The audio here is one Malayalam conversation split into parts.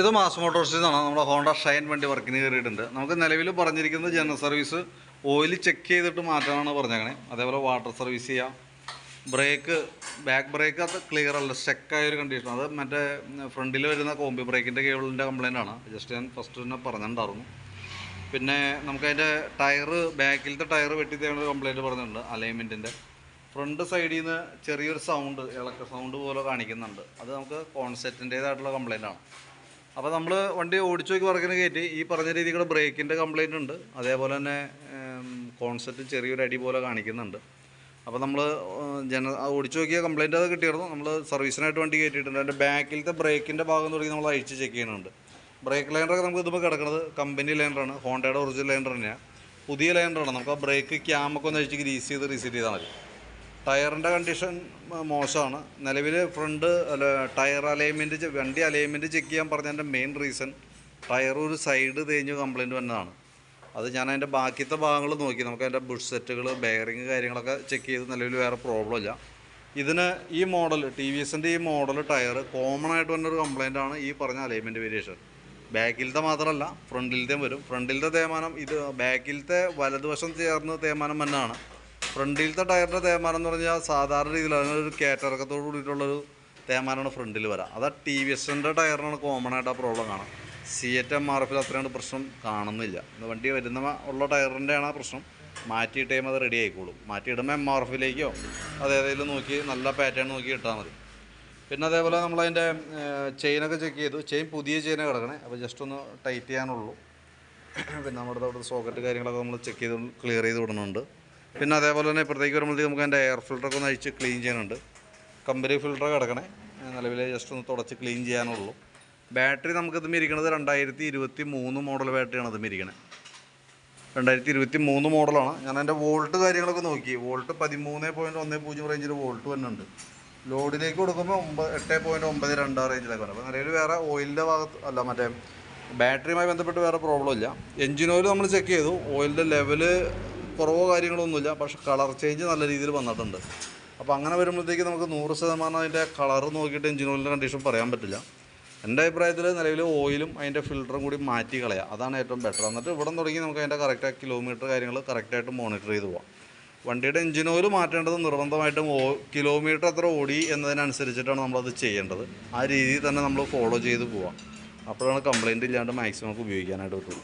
ഇത് മാസ് മോട്ടോഴ്സിൽ നിന്നാണ് നമ്മുടെ ഹോണ്ട ഷൈൻ വണ്ടി വർക്കിന് കയറിയിട്ടുണ്ട്. നമുക്ക് നിലവിൽ പറഞ്ഞിരിക്കുന്നത് ജനറൽ സർവീസ് ഓയിൽ ചെക്ക് ചെയ്തിട്ട് മാറ്റാനാണ് പറഞ്ഞേക്കണേ. അതേപോലെ വാട്ടർ സർവീസ് ചെയ്യാം. ബ്രേക്ക് ബാക്ക് ബ്രേക്ക് അത് ക്ലിയർ അല്ല. സ്റ്റക്കായ ഒരു കണ്ടീഷൻ അത് മറ്റേ ഫ്രണ്ടിൽ വരുന്ന കോമ്പി ബ്രേക്കിന്റെ കേബിളിന്റെ കംപ്ലൈന്റ് ആണ്. ജസ്റ്റ് ഞാൻ ഫസ്റ്റ് തന്നെ പറഞ്ഞിട്ടുണ്ടായിരുന്നു. പിന്നെ നമുക്കതിന്റെ ടയറ് ബാക്കിലത്തെ ടയർ വെട്ടി തേണ്ട കംപ്ലൈന്റ് പറഞ്ഞിട്ടുണ്ട് അലൈൻമെന്റിന്റെ ഫ്രണ്ട് സൈഡിൽ നിന്ന് ചെറിയൊരു സൗണ്ട് ഇളക്ക സൗണ്ട് പോലെ കാണിക്കുന്നുണ്ട്. അത് നമുക്ക് കോൺസെറ്റിന്റേതായിട്ടുള്ള കംപ്ലൈന്റ് ആണ്. അപ്പോൾ നമ്മൾ വണ്ടി ഓടിച്ചു നോക്കി വർക്കിന് കയറ്റി. ഈ പറഞ്ഞ രീതിക്കുള്ള ബ്രേക്കിന്റെ കംപ്ലൈന്റ് ഉണ്ട്. അതേപോലെ തന്നെ കോൺസെപ്റ്റ് ചെറിയൊരു അടി പോലെ കാണിക്കുന്നുണ്ട്. അപ്പോൾ നമ്മൾ ജന ഓടിച്ചു നോക്കിയ കംപ്ലൈന്റ് അത് കിട്ടിയിരുന്നു. നമ്മൾ സർവീസിനായിട്ട് വണ്ടി കയറ്റിയിട്ടുണ്ട്. അതിന്റെ ബാക്കിലത്തെ ബ്രേക്കിന്റെ ഭാഗം തുടങ്ങി നമ്മൾ അഴിച്ച് ചെക്ക് ചെയ്യുന്നുണ്ട്. ബ്രേക്ക് ലൈനറൊക്കെ നമുക്ക് ഇതുമ്പോൾ കിടക്കുന്നത് കമ്പനി ലൈനറാണ് ഹോണ്ടയുടെ ഒറിജിനൽ ലൈനർ തന്നെയാണ് പുതിയ ലൈനറാണ് നമുക്ക് ആ ബ്രേക്ക് ക്യാമൊക്കെ ഒന്ന് അഴിച്ച് ഗ്രീസ് ചെയ്ത് റീസെറ്റ് ചെയ്താൽ മതി. ടയറിന്റെ കണ്ടീഷൻ മോശമാണ്. നിലവിൽ ഫ്രണ്ട് അല്ല ടയർ അലൈൻമെന്റ് വണ്ടി അലൈൻമെന്റ് ചെക്ക് ചെയ്യാൻ പറഞ്ഞതിന്റെ മെയിൻ റീസൺ ടയർ ഒരു സൈഡ് തേഞ്ഞ് കംപ്ലയിന്റ് വന്നതാണ്. അത് ഞാൻ അതിന്റെ ബാക്കിയത്തെ ഭാഗങ്ങൾ നോക്കി. നമുക്ക് അതിന്റെ ബുഷ് സെറ്റുകൾ ബെയറിങ് കാര്യങ്ങളൊക്കെ ചെക്ക് ചെയ്ത് നിലവിൽ വേറെ പ്രോബ്ലം ഇല്ല. ഇതിന് ഈ മോഡൽ ടി വി എസിന്റെ ഈ മോഡൽ ടയർ കോമൺ ആയിട്ട് വന്നൊരു കംപ്ലയിന്റ് ആണ് ഈ പറഞ്ഞ അലൈൻമെന്റ് വേരിയേഷൻ ബാക്കിലത്തെ മാത്രമല്ല ഫ്രണ്ടിലത്തെയും വരും. ഫ്രണ്ടിലത്തെ തേമാനം ഇത് ബാക്കിലത്തെ വലതുവശം ചേർന്ന് തേമാനം തന്നെയാണ് ഫ്രണ്ടിലത്തെ ടയറിന്റെ തേമാനം എന്ന് പറഞ്ഞാൽ സാധാരണ രീതിയിൽ അതിനൊരു കേറ്റിറക്കത്തോട് കൂടിയിട്ടുള്ളൊരു തേമാനമാണ് ഫ്രണ്ടിൽ വരാം. അത് ടി വി എസിന്റെ ടയറിനാണ് കോമൺ ആയിട്ട് ആ പ്രോബ്ലം കാണാം. സി എറ്റ് എം ആർ എഫിൽ അത്രയാണ് പ്രശ്നം കാണുന്നില്ല. വണ്ടി വരുന്ന ഉള്ള ടയറിന്റെയാണ് ആ പ്രശ്നം. മാറ്റിയിട്ട് കഴിയുമ്പോൾ അത് റെഡി ആയിക്കോളും. മാറ്റിയിടുമ്പോൾ എം ആർ എഫിലേക്കോ അതേതെങ്കിലും നോക്കി നല്ല പാറ്റേൺ നോക്കി ഇട്ടാൽ മതി. പിന്നെ അതേപോലെ നമ്മളതിന്റെ ചെയിനൊക്കെ ചെക്ക് ചെയ്തു. ചെയിൻ പുതിയ ചെയിനാണ് കിടക്കണേ. അപ്പോൾ ജസ്റ്റ് ഒന്ന് ടൈറ്റ് ചെയ്യാനുള്ളൂ. പിന്നെ നമ്മുടെ അവിടെ സോക്കറ്റ് കാര്യങ്ങളൊക്കെ നമ്മൾ ചെക്ക് ചെയ്ത് ക്ലിയർ ചെയ്ത് വിടുന്നുണ്ട്. പിന്നെ അതേപോലെ തന്നെ ഇപ്പുറത്തേക്ക് വരുമ്പോഴത്തേക്ക് നമുക്ക് അതിന്റെ എയർ ഫിൽറ്ററൊക്കെ ഒന്ന് അഴിച്ച് ക്ലീൻ ചെയ്യാനുണ്ട്. കമ്പനി ഫിൽറ്റർ കിടക്കണേ. നിലവിൽ ജസ്റ്റ് ഒന്ന് തുടച്ച് ക്ലീൻ ചെയ്യാനുള്ളൂ. ബാറ്ററി നമുക്ക് ഇതും ഇരിക്കുന്നത് രണ്ടായിരത്തി ഇരുപത്തി മൂന്ന് മോഡൽ ബാറ്ററിയാണ് ഇതും മിരിക്കണേ. രണ്ടായിരത്തി ഇരുപത്തി മൂന്ന് മോഡലാണ് ഞാൻ എന്റെ വോൾട്ട് കാര്യങ്ങളൊക്കെ നോക്കി. വോൾട്ട് പതിമൂന്ന് പോയിന്റ് ഒന്ന് പൂജ്യം റേഞ്ചിൽ വോൾട്ട് വരുന്നുണ്ട് ലോഡിലേക്ക് കൊടുക്കുമ്പോൾ ഒമ്പത് എട്ട് പോയിന്റ് ഒമ്പത് രണ്ട് റേഞ്ചിലൊക്കെ വരും അപ്പോൾ നിലവിൽ വേറെ ഓയിലിന്റെ ഭാഗത്ത് അല്ല മറ്റേ ബാറ്ററിയുമായി ബന്ധപ്പെട്ട് വേറെ പ്രോബ്ലം ഇല്ല. എഞ്ചിൻ ഓയിൽ നമ്മൾ ചെക്ക് ചെയ്തു. ഓയിലിന്റെ ലെവൽ കുറവോ കാര്യങ്ങളൊന്നുമില്ല. പക്ഷെ കളർ ചേഞ്ച് നല്ല രീതിയിൽ വന്നിട്ടുണ്ട്. അപ്പോൾ അങ്ങനെ വരുമ്പോഴത്തേക്ക് നമുക്ക് നൂറ് ശതമാനം അതിന്റെ കളർ നോക്കിയിട്ട് എഞ്ചിൻ ഓയിലിന്റെ കണ്ടീഷൻ പറയാൻ പറ്റില്ല. എന്റെ അഭിപ്രായത്തിൽ നിലവിൽ ഓയിലും അതിന്റെ ഫിൽറ്ററും കൂടി മാറ്റി കളയുക അതാണ് ഏറ്റവും ബെറ്റർ എന്നിട്ട് ഇവിടെ തുടങ്ങി നമുക്ക് അതിന്റെ കറക്റ്റ് കിലോമീറ്റർ കാര്യങ്ങൾ കറക്റ്റായിട്ട് മോണിറ്റർ ചെയ്ത് പോകാം വണ്ടിയുടെ എഞ്ചിൻ ഓയിൽ മാറ്റേണ്ടത് നിർബന്ധമായിട്ടും ഓ കിലോമീറ്റർ എത്ര ഓടി എന്നതിനനുസരിച്ചിട്ടാണ് നമ്മളത് ചെയ്യേണ്ടത്. ആ രീതിയിൽ തന്നെ നമ്മൾ ഫോളോ ചെയ്ത് പോവാം. അപ്പോഴാണ് കംപ്ലൈന്റ് ഇല്ലാണ്ട് മാക്സിമം ഉപയോഗിക്കാനായിട്ട് പറ്റുള്ളൂ.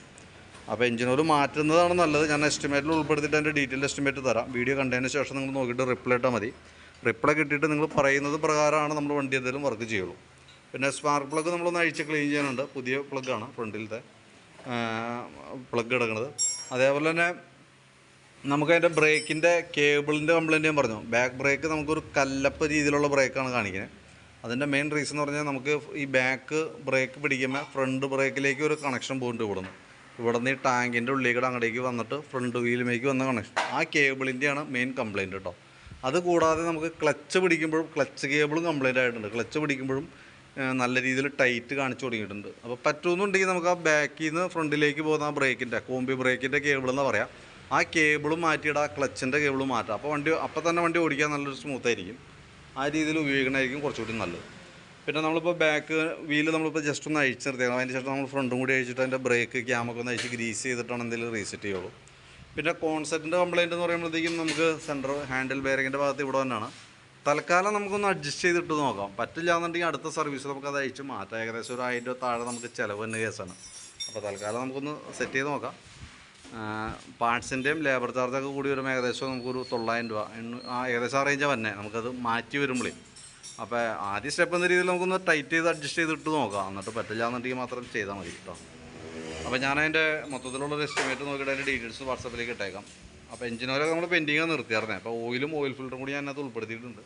അപ്പോൾ എഞ്ചിൻ ഓയിൽ മാറ്റുന്നതാണ് നല്ലത്. ഞാൻ എസ്റ്റിമേറ്റിൽ ഉൾപ്പെടുത്തിയിട്ട് അതിന്റെ ഡീറ്റെയിൽ എസ്റ്റിമേറ്റ് തരാം. വീഡിയോ കണ്ടതിന് ശേഷം നിങ്ങൾ നോക്കിയിട്ട് റിപ്ലൈ ഇട്ടാൽ മതി. റിപ്ലൈ കിട്ടിയിട്ട് നിങ്ങൾ പറയുന്നത് പ്രകാരമാണ് നമ്മൾ വണ്ടി എന്തെങ്കിലും വർക്ക് ചെയ്യുള്ളൂ. പിന്നെ സ്പാർക്ക് പ്ലഗ് നമ്മളൊന്ന് അഴിച്ച് ക്ലീൻ ചെയ്യാനുണ്ട്. പുതിയ പ്ലഗാണ് ഫ്രണ്ടിലത്തെ പ്ലഗ് കിടക്കുന്നത് അതേപോലെ തന്നെ നമുക്ക് അതിന്റെ ബ്രേക്കിന്റെ കേബിളിന്റെ കംപ്ലൈന്റ് ഞാൻ പറഞ്ഞു. ബാക്ക് ബ്രേക്ക് നമുക്കൊരു കല്ലപ്പ രീതിയിലുള്ള ബ്രേക്കാണ് കാണിക്കുന്നത് അതിന്റെ മെയിൻ റീസൺ എന്ന് പറഞ്ഞാൽ നമുക്ക് ഈ ബാക്ക് ബ്രേക്ക് പിടിക്കുമ്പോൾ ഫ്രണ്ട് ബ്രേക്കിലേക്ക് ഒരു കണക്ഷൻ പോയിട്ട് ഇവിടുന്ന് ഇവിടെ നിന്ന് ഈ ടാങ്കിന്റെ കൂടെ അങ്ങോട്ടേക്ക് വന്നിട്ട് ഫ്രണ്ട് വീലിലേക്ക് വന്ന കണക്ഷൻ ആ കേബിളിന്റെയാണ് മെയിൻ കംപ്ലയിന്റ് കേട്ടോ അത് കൂടാതെ നമുക്ക് ക്ലച്ച് പിടിക്കുമ്പോഴും ക്ലച്ച് കേബിളും കംപ്ലയിന്റ് ആയിട്ടുണ്ട്. ക്ലച്ച് പിടിക്കുമ്പോഴും നല്ല രീതിയിൽ ടൈറ്റ് കാണിച്ചു തുടങ്ങിയിട്ടുണ്ട്. അപ്പോൾ പറ്റുമെന്നുണ്ടെങ്കിൽ നമുക്ക് ആ ബാക്കിൽ നിന്ന് ഫ്രണ്ടിലേക്ക് പോകുന്ന ആ ബ്രേക്കിന്റെ കോമ്പി ബ്രേക്കിന്റെ കേബിൾ എന്ന് പറയാം. ആ കേബിളും മാറ്റിയിട്ട് ആ ക്ലച്ചിന്റെ കേബിളും മാറ്റാം. അപ്പോൾ വണ്ടി അപ്പോൾ തന്നെ വണ്ടി ഓടിക്കാൻ നല്ലൊരു സ്മൂത്ത് ആയിരിക്കും. ആ രീതിയിൽ ഉപയോഗിക്കണമായിരിക്കും കുറച്ചുകൂടി നല്ലത്. പിന്നെ നമ്മളിപ്പോൾ ബാക്ക് വീൽ നമ്മളിപ്പോൾ ജസ്റ്റ് ഒന്ന് അഴിച്ച് നിർത്തിയാണ് അതിന് ശേഷം നമ്മൾ ഫ്രണ്ടും കൂടി അഴിച്ചിട്ട് അതിന്റെ ബ്രേക്ക് ക്യാമൊക്കെ ഒന്ന് അഴിച്ച് ഗ്രീസ് ചെയ്തിട്ടാണ് എന്തെങ്കിലും റീസെറ്റ് ചെയ്യുള്ളൂ. പിന്നെ കോൺസെപ്റ്റിന്റെ കംപ്ലൈന്റ് എന്ന് പറയുമ്പോഴത്തേക്കും നമുക്ക് സെന്റർ ഹാൻഡിൽ ബെയറിങ്ങിന്റെ ഭാഗത്ത് ഇവിടെ തന്നെയാണ്. തൽക്കാലം നമുക്കൊന്ന് അഡ്ജസ്റ്റ് ചെയ്തിട്ട് നോക്കാം. പറ്റില്ല എന്നുണ്ടെങ്കിൽ അടുത്ത സർവീസ് നമുക്ക് അത് അഴിച്ച് മാറ്റാം. ഏകദേശം ഒരു ആയിരം രൂപ താഴെ നമുക്ക് ചിലവ് തന്നെ കേസാണ്. അപ്പോൾ തൽക്കാലം നമുക്കൊന്ന് സെറ്റ് ചെയ്ത് നോക്കാം. പാർട്സിന്റെയും ലേബർ ചാർജൊക്കെ കൂടി വരുമ്പോൾ ഏകദേശം നമുക്കൊരു തൊള്ളായിരം രൂപ. ആ ഏകദേശം ആ റേഞ്ചാണ് വന്നേ. നമുക്കത് മാറ്റി വരുമ്പോഴേ അപ്പോൾ ആദ്യ സ്റ്റെപ്പ് എന്ന രീതിയിൽ നമുക്കൊന്ന് ടൈറ്റ് ചെയ്ത് അഡ്ജസ്റ്റ് ചെയ്തിട്ട് നോക്കാം. എന്നിട്ട് പറ്റില്ല എന്നുണ്ടെങ്കിൽ മാത്രം ചെയ്താൽ മതി കേട്ടോ അപ്പോൾ ഞാൻ അതിന്റെ മൊത്തത്തിലുള്ളൊരു എസ്റ്റിമേറ്റ് നോക്കിയിട്ട് അതിന്റെ ഡീറ്റെയിൽസ് വാട്സപ്പിലേക്ക് ഇട്ടേക്കാം. അപ്പോൾ എഞ്ചിനോരെ നമ്മൾ പെൻഡിങ് നിർത്തിയായിരുന്നേ അപ്പോൾ ഓയിലും ഓയിൽ ഫിൽറ്ററും കൂടി ഞാൻ ഞാനത് ഉൾപ്പെടുത്തിയിട്ടുണ്ട്.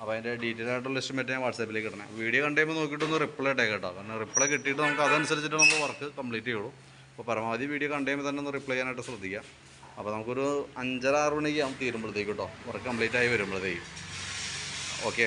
അപ്പോൾ അതിന്റെ ഡീറ്റെയിൽ ആയിട്ടുള്ള എസ്റ്റിമേറ്റ് ഞാൻ വാട്സപ്പിലേക്ക് ഇടണേ. വീഡിയോ കണ്ടുമ്പോൾ നോക്കിയിട്ടൊന്ന് റിപ്ലൈ ഇട്ടേക്കാം കേട്ടോ കാരണം റിപ്ലൈ കിട്ടിയിട്ട് നമുക്ക് അതനുസരിച്ചിട്ട് നമ്മൾ വർക്ക് കംപ്ലീറ്റ് ചെയ്യുള്ളൂ. അപ്പോൾ പരമാവധി വീഡിയോ കണ്ടുമ്പോൾ തന്നെ ഒന്ന് റിപ്ലൈ ചെയ്യാനായിട്ട് ശ്രദ്ധിക്കാം. അപ്പോൾ നമുക്കൊരു അഞ്ചര ആറ് മണിക്ക് തീരുമ്പോഴത്തേക്ക് കേട്ടോ വർക്ക് കംപ്ലീറ്റ് ആയി വരുമ്പോഴത്തേക്കും. ഓക്കെ